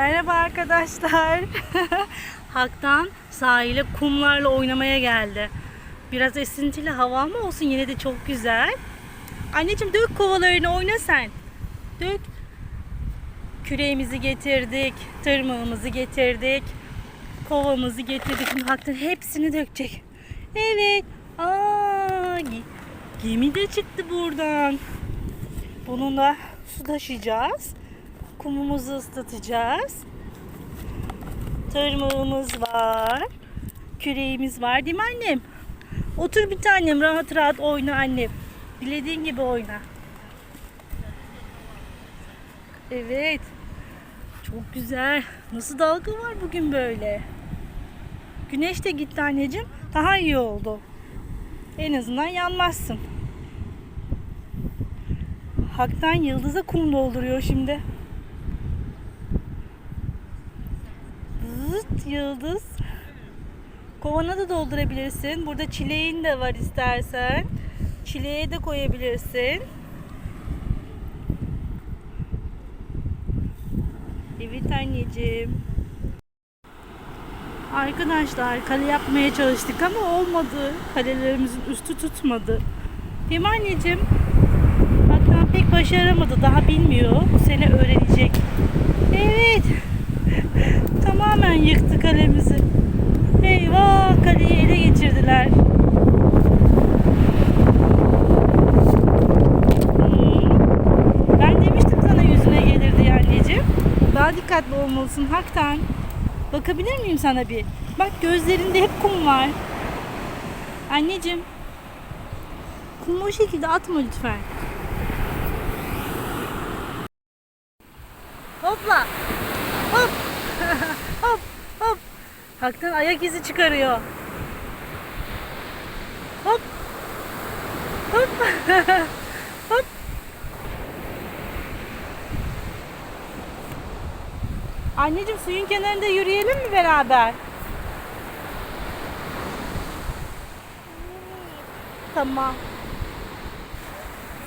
Merhaba arkadaşlar. Hak'tan sahile kumlarla oynamaya geldi. Biraz esintili hava ama olsun yine de çok güzel. Anneciğim dök kovalarını oyna sen. Dök. Küreğimizi getirdik. Tırmığımızı getirdik. Kovamızı getirdik. Şimdi Hak'tan hepsini dökecek. Evet. Aa, ge- gemi de çıktı buradan. Bununla su taşıyacağız. Kumumuzu ıslatacağız. Tırmığımız var. Küreğimiz var değil mi annem? Otur bir tanem rahat rahat oyna annem. Dilediğin gibi oyna. Evet. Çok güzel. Nasıl dalga var bugün böyle? Güneş de gitti anneciğim. Daha iyi oldu. En azından yanmazsın. Hak'tan Yıldız'a kum dolduruyor şimdi. Zıt Yıldız. Kovana da doldurabilirsin. Burada çileğin de var istersen. Çileğe de koyabilirsin. Evet anneciğim. Arkadaşlar kale yapmaya çalıştık ama olmadı. Kalelerimizin üstü tutmadı. Değil mi anneciğim? Hakan pek başaramadı. Daha bilmiyor. Daha dikkatli olmalısın Haktan. Bakabilir miyim sana bir? Bak gözlerinde hep kum var. Anneciğim. Kumu o şekilde atma lütfen. Hopla. Hop. hop. Hop. Haktan ayak izi çıkarıyor. Hop. Hop. hop. Anneciğim suyun kenarında yürüyelim mi beraber? Tamam.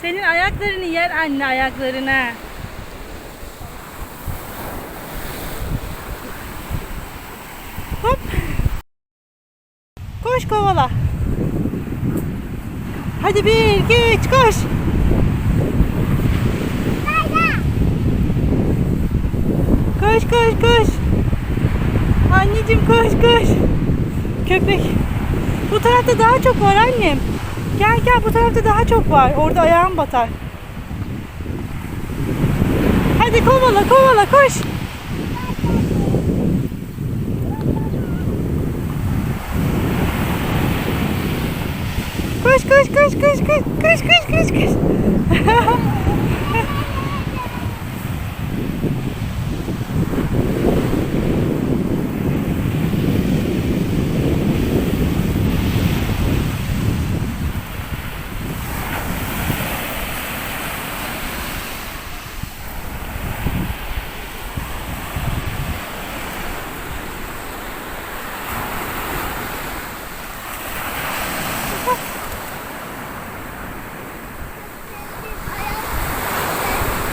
Senin ayaklarını yer anne ayaklarına. Hop. Koş kovala. Hadi bir, iki, üç, koş. Koş koş. Anneciğim koş koş. Köpek. Bu tarafta daha çok var annem. Gel gel bu tarafta daha çok var. Orada ayağım batar. Hadi kovala kovala koş. Koş koş koş koş koş koş koş koş koş.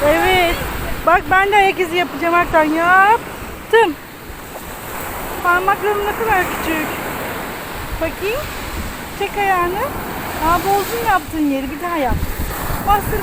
Evet. Bak ben de ayak izi yapacağım Haktan. Yaptım. Parmaklarım ne kadar küçük. Bakayım. Çek ayağını. Aa bozdun yaptığın yeri. Bir daha yap. Bastır.